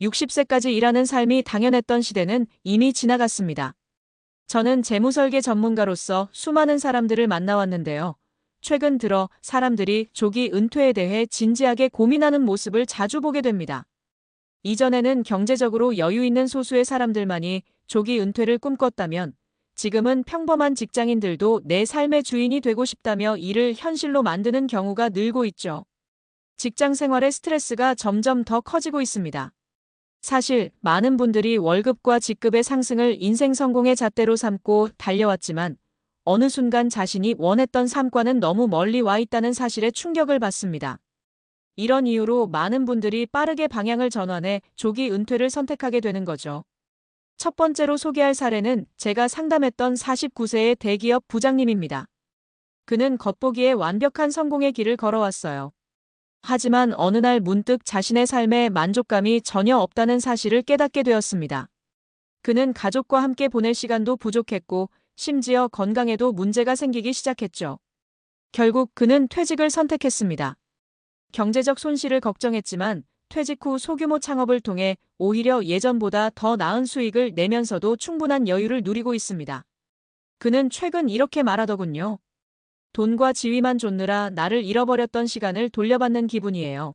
60세까지 일하는 삶이 당연했던 시대는 이미 지나갔습니다. 저는 재무설계 전문가로서 수많은 사람들을 만나왔는데요. 최근 들어 사람들이 조기 은퇴에 대해 진지하게 고민하는 모습을 자주 보게 됩니다. 이전에는 경제적으로 여유 있는 소수의 사람들만이 조기 은퇴를 꿈꿨다면 지금은 평범한 직장인들도 내 삶의 주인이 되고 싶다며 이를 현실로 만드는 경우가 늘고 있죠. 직장 생활의 스트레스가 점점 더 커지고 있습니다. 사실 많은 분들이 월급과 직급의 상승을 인생 성공의 잣대로 삼고 달려왔지만 어느 순간 자신이 원했던 삶과는 너무 멀리 와 있다는 사실에 충격을 받습니다. 이런 이유로 많은 분들이 빠르게 방향을 전환해 조기 은퇴를 선택하게 되는 거죠. 첫 번째로 소개할 사례는 제가 상담했던 49세의 대기업 부장님입니다. 그는 겉보기에 완벽한 성공의 길을 걸어왔어요. 하지만 어느 날 문득 자신의 삶에 만족감이 전혀 없다는 사실을 깨닫게 되었습니다. 그는 가족과 함께 보낼 시간도 부족했고 심지어 건강에도 문제가 생기기 시작했죠. 결국 그는 퇴직을 선택했습니다. 경제적 손실을 걱정했지만 퇴직 후 소규모 창업을 통해 오히려 예전보다 더 나은 수익을 내면서도 충분한 여유를 누리고 있습니다. 그는 최근 이렇게 말하더군요. 돈과 지위만 줬느라 나를 잃어버렸던 시간을 돌려받는 기분이에요.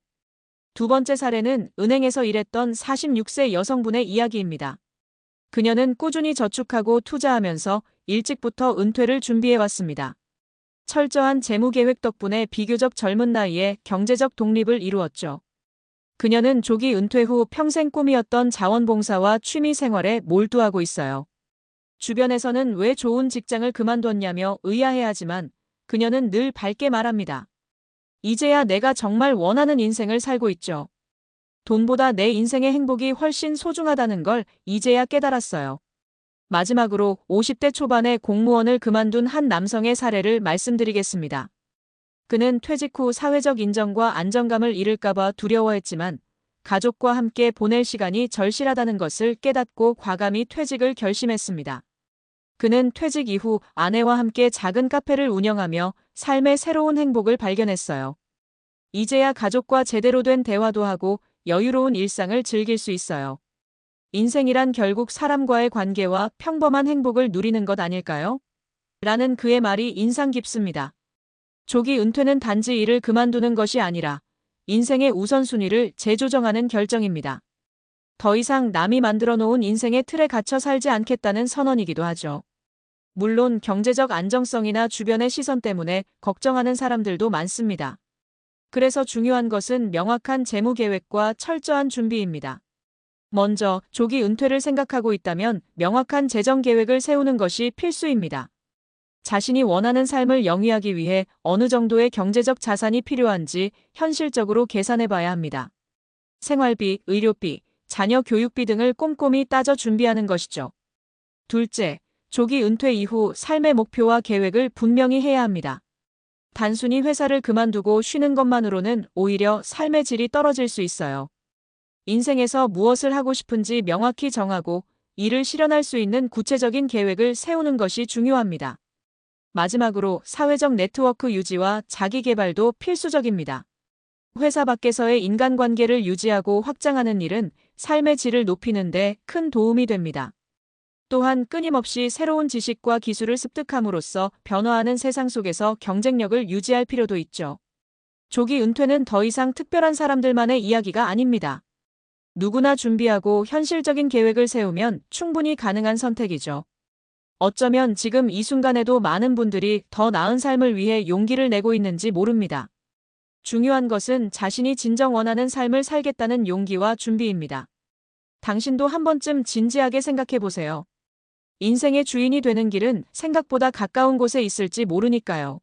두 번째 사례는 은행에서 일했던 46세 여성분의 이야기입니다. 그녀는 꾸준히 저축하고 투자하면서 일찍부터 은퇴를 준비해왔습니다. 철저한 재무 계획 덕분에 비교적 젊은 나이에 경제적 독립을 이루었죠. 그녀는 조기 은퇴 후 평생 꿈이었던 자원봉사와 취미 생활에 몰두하고 있어요. 주변에서는 왜 좋은 직장을 그만뒀냐며 의아해하지만 그녀는 늘 밝게 말합니다. 이제야 내가 정말 원하는 인생을 살고 있죠. 돈보다 내 인생의 행복이 훨씬 소중하다는 걸 이제야 깨달았어요. 마지막으로 50대 초반에 공무원을 그만둔 한 남성의 사례를 말씀드리겠습니다. 그는 퇴직 후 사회적 인정과 안정감을 잃을까봐 두려워했지만 가족과 함께 보낼 시간이 절실하다는 것을 깨닫고 과감히 퇴직을 결심했습니다. 그는 퇴직 이후 아내와 함께 작은 카페를 운영하며 삶의 새로운 행복을 발견했어요. 이제야 가족과 제대로 된 대화도 하고 여유로운 일상을 즐길 수 있어요. 인생이란 결국 사람과의 관계와 평범한 행복을 누리는 것 아닐까요? 라는 그의 말이 인상 깊습니다. 조기 은퇴는 단지 일을 그만두는 것이 아니라 인생의 우선순위를 재조정하는 결정입니다. 더 이상 남이 만들어 놓은 인생의 틀에 갇혀 살지 않겠다는 선언이기도 하죠. 물론 경제적 안정성이나 주변의 시선 때문에 걱정하는 사람들도 많습니다. 그래서 중요한 것은 명확한 재무 계획과 철저한 준비입니다. 먼저 조기 은퇴를 생각하고 있다면 명확한 재정 계획을 세우는 것이 필수입니다. 자신이 원하는 삶을 영위하기 위해 어느 정도의 경제적 자산이 필요한지 현실적으로 계산해 봐야 합니다. 생활비, 의료비, 자녀 교육비 등을 꼼꼼히 따져 준비하는 것이죠. 둘째, 조기 은퇴 이후 삶의 목표와 계획을 분명히 해야 합니다. 단순히 회사를 그만두고 쉬는 것만으로는 오히려 삶의 질이 떨어질 수 있어요. 인생에서 무엇을 하고 싶은지 명확히 정하고 이를 실현할 수 있는 구체적인 계획을 세우는 것이 중요합니다. 마지막으로 사회적 네트워크 유지와 자기 개발도 필수적입니다. 회사 밖에서의 인간관계를 유지하고 확장하는 일은 삶의 질을 높이는 데 큰 도움이 됩니다. 또한 끊임없이 새로운 지식과 기술을 습득함으로써 변화하는 세상 속에서 경쟁력을 유지할 필요도 있죠. 조기 은퇴는 더 이상 특별한 사람들만의 이야기가 아닙니다. 누구나 준비하고 현실적인 계획을 세우면 충분히 가능한 선택이죠. 어쩌면 지금 이 순간에도 많은 분들이 더 나은 삶을 위해 용기를 내고 있는지 모릅니다. 중요한 것은 자신이 진정 원하는 삶을 살겠다는 용기와 준비입니다. 당신도 한 번쯤 진지하게 생각해 보세요. 인생의 주인이 되는 길은 생각보다 가까운 곳에 있을지 모르니까요.